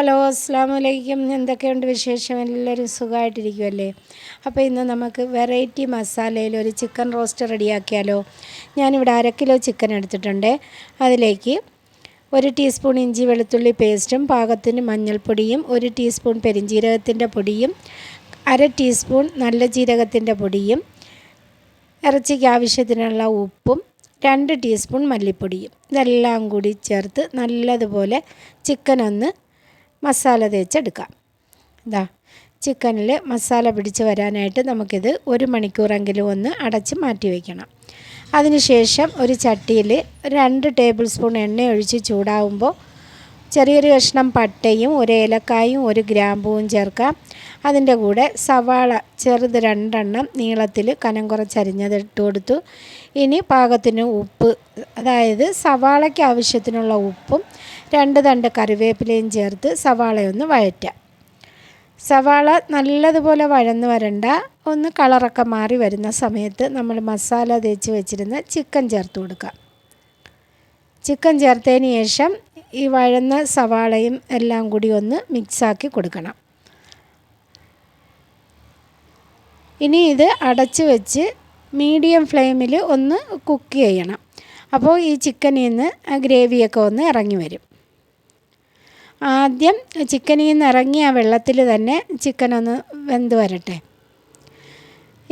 Hello അസ്സാം വലൈക്കും എന്തൊക്കെയുണ്ട് വിശേഷം? എല്ലാവരും സുഖമായിട്ടിരിക്കുമല്ലേ അപ്പോൾ ഇന്ന് നമുക്ക് വെറൈറ്റി മസാലയിൽ ഒരു ചിക്കൻ റോസ്റ്റ് റെഡിയാക്കിയാലോ? ഞാനിവിടെ അര കിലോ ചിക്കൻ എടുത്തിട്ടുണ്ട്. അതിലേക്ക് ഒരു ടീസ്പൂൺ ഇഞ്ചി വെളുത്തുള്ളി പേസ്റ്റും പാകത്തിന് മഞ്ഞൾപ്പൊടിയും ഒരു ടീസ്പൂൺ പെരിഞ്ജീരകത്തിന്റെ പൊടിയും അര ടീസ്പൂൺ നല്ല ജീരകത്തിന്റെ പൊടിയും ഇറച്ചിക്ക് ആവശ്യത്തിനുള്ള ഉപ്പും രണ്ട് ടീസ്പൂൺ മല്ലിപ്പൊടിയും. ഇതെല്ലാം കൂടി ചേർത്ത് നല്ലതുപോലെ ചിക്കൻ ഒന്ന് മസാല തേച്ചെടുക്കാം. ഇതാ ചിക്കനിൽ മസാല പിടിച്ച് വരാനായിട്ട് നമുക്കിത് ഒരു മണിക്കൂറെങ്കിലും ഒന്ന് അടച്ച് മാറ്റി വയ്ക്കണം അതിനുശേഷം ഒരു ചട്ടിയിൽ രണ്ട് ടേബിൾ സ്പൂൺ എണ്ണ ഒഴിച്ച് ചൂടാവുമ്പോൾ ചെറിയൊരു കഷ്ണം പട്ടയും ഒരു ഏലക്കായും ഒരു ഗ്രാമ്പുവും ചേർക്കാം. അതിന്റെ കൂടെ സവാള ചെറുത് രണ്ടെണ്ണം നീളത്തിൽ കനം കുറച്ചരിഞ്ഞത് ഇട്ട് കൊടുത്തു. ഇനി പാകത്തിന് ഉപ്പ് അതായത് സവാളയ്ക്ക് ആവശ്യത്തിനുള്ള ഉപ്പും രണ്ട് തണ്ട് കറിവേപ്പിലയും ചേർത്ത് സവാളയൊന്ന് വഴറ്റാം സവാള നല്ലതുപോലെ വഴന്ന് വരണ്ട. ഒന്ന് കളറൊക്കെ മാറി വരുന്ന സമയത്ത് നമ്മൾ മസാല തേച്ച് വെച്ചിരുന്ന ചിക്കൻ ചേർത്ത് കൊടുക്കാം ചിക്കൻ ചേർത്തതിന് ശേഷം ഈ വഴന്ന സവാളയും എല്ലാം കൂടി ഒന്ന് മിക്സാക്കി കൊടുക്കണം. ഇനി ഇത് അടച്ച് വെച്ച് മീഡിയം ഫ്ലെയിമിൽ ഒന്ന് കുക്ക് ചെയ്യണം. അപ്പോൾ ഈ ചിക്കനിൽ നിന്ന് ഗ്രേവിയൊക്കെ ഒന്ന് ഇറങ്ങി വരും. ആദ്യം ചിക്കനിൽ നിന്ന് ഇറങ്ങിയ വെള്ളത്തിൽ തന്നെ ചിക്കൻ ഒന്ന് വെന്ത് വരട്ടെ.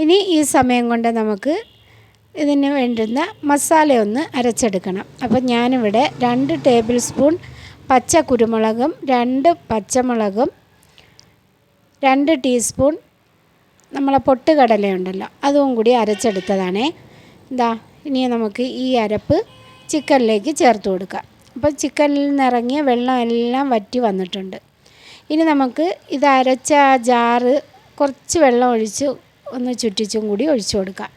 ഇനി ഈ സമയം കൊണ്ട് നമുക്ക് ഇതിന് വേണ്ടുന്ന മസാല ഒന്ന് അരച്ചെടുക്കണം. അപ്പോൾ ഞാനിവിടെ രണ്ട് ടേബിൾ സ്പൂൺ പച്ച കുരുമുളകും രണ്ട് പച്ചമുളകും രണ്ട് ടീസ്പൂൺ നമ്മളെ പൊട്ടുകടലയുണ്ടല്ലോ അതും കൂടി അരച്ചെടുത്തതാണേ. എന്താ ഇനി നമുക്ക് ഈ അരപ്പ് ചിക്കനിലേക്ക് ചേർത്ത് കൊടുക്കാം. അപ്പോൾ ചിക്കനിൽ നിന്നിറങ്ങിയ വെള്ളം എല്ലാം വറ്റി വന്നിട്ടുണ്ട്. ഇനി നമുക്ക് ഇത് അരച്ച ജാറ് കുറച്ച് വെള്ളം ഒഴിച്ച് ഒന്ന് ചുറ്റിച്ചും കൂടി ഒഴിച്ചു കൊടുക്കാം.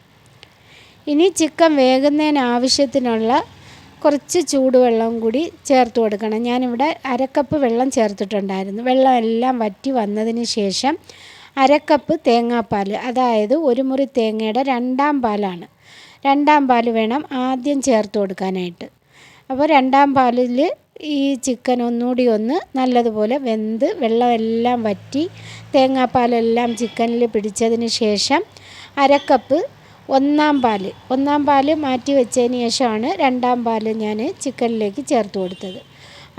ഇനി ചിക്കൻ വേകുന്നതിന് ആവശ്യത്തിനുള്ള കുറച്ച് ചൂടുവെള്ളം കൂടി ചേർത്ത് കൊടുക്കണം. ഞാനിവിടെ അരക്കപ്പ് വെള്ളം ചേർത്തിട്ടുണ്ടായിരുന്നു. വെള്ളം എല്ലാം വറ്റി വന്നതിന് ശേഷം അരക്കപ്പ് തേങ്ങാപ്പാൽ അതായത് ഒരു മുറി തേങ്ങയുടെ രണ്ടാം പാലാണ്. രണ്ടാം പാൽ വേണം ആദ്യം ചേർത്ത് കൊടുക്കാനായിട്ട്. അപ്പോൾ രണ്ടാം പാലിൽ ഈ ചിക്കൻ ഒന്നുകൂടി ഒന്ന് നല്ലതുപോലെ വെന്ത് വെള്ളമെല്ലാം വറ്റി തേങ്ങാപ്പാലെല്ലാം ചിക്കനിൽ പിടിച്ചതിന് ശേഷം അരക്കപ്പ് ഒന്നാം പാൽ ഒന്നാം പാൽ മാറ്റി വെച്ചതിന് ശേഷമാണ് രണ്ടാം പാൽ ഞാൻ ചിക്കനിലേക്ക് ചേർത്ത് കൊടുത്തത്.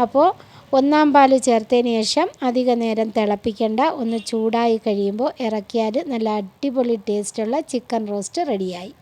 അപ്പോൾ ഒന്നാം പാൽ ചേർത്തതിന് ശേഷം അധിക നേരം തിളപ്പിക്കേണ്ട. ഒന്ന് ചൂടായി കഴിയുമ്പോൾ ഇറക്കിയാൽ നല്ല അടിപൊളി ടേസ്റ്റുള്ള ചിക്കൻ റോസ്റ്റ് റെഡിയായി